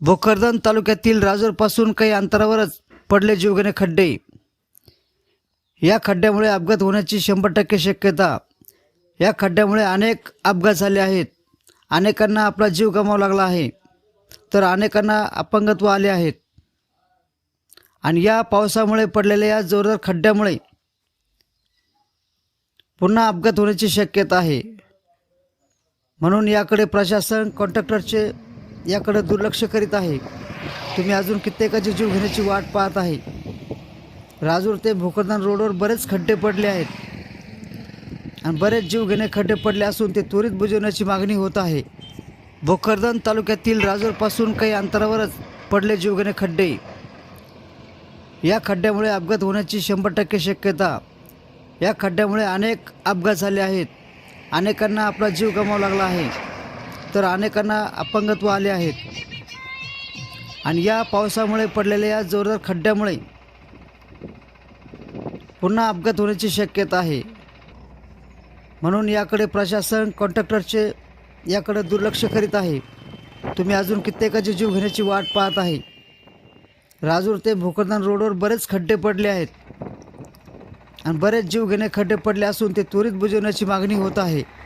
भोकरदन तालुक्यातील राजूरपासून काही अंतरावरच पडले जीवघेणे खड्डे. या खड्ड्यामुळे अपघात होण्याची शंभर टक्के शक्यता. या खड्ड्यामुळे अनेक अपघात झाले आहेत. अनेकांना आपला जीव गमावा लागला आहे. तर अनेकांना अपंगत्व आले आहेत. आणि या पावसामुळे पडलेल्या या जोरदार खड्ड्यामुळे पुन्हा अपघात होण्याची शक्यता आहे. म्हणून याकडे प्रशासन कॉन्ट्रॅक्टरचे याकडे दुर्लक्ष करीत आहे. तुम्ही अजून कित्येकाचे जीव घेण्याची वाट पाहत आहे. राजूर ते भोकरदान रोडवर बरेच खड्डे पडले आहेत. आणि बरेच जीव घेणे खड्डे पडले असून ते त्वरित बुजवण्याची मागणी होत आहे. भोकरदान तालुक्यातील राजूरपासून काही अंतरावरच पडले जीवघेणे खड्डे. या खड्ड्यामुळे अपघात होण्याची शंभर टक्के शक्यता. या खड्ड्यामुळे अनेक अपघात झाले आहेत. अनेकांना आपला जीव गमावा लागला आहे. तर अनेकांना अपंगत्व आले आहेत. आणि या पावसामुळे पडलेल्या या जोरदार खड्ड्यामुळे पुन्हा अपघात होण्याची शक्यता आहे. म्हणून याकडे प्रशासन कॉन्ट्रॅक्टरचे याकडे दुर्लक्ष करीत आहे. तुम्ही अजून कित्येकाचे जीव घेण्याची वाट पाहत आहे. राजूर ते भोकरदान रोडवर बरेच खड्डे पडले आहेत. आणि बरेच जीव घेणे खड्डे पडले असून ते त्वरित बुजवण्याची मागणी होत आहे.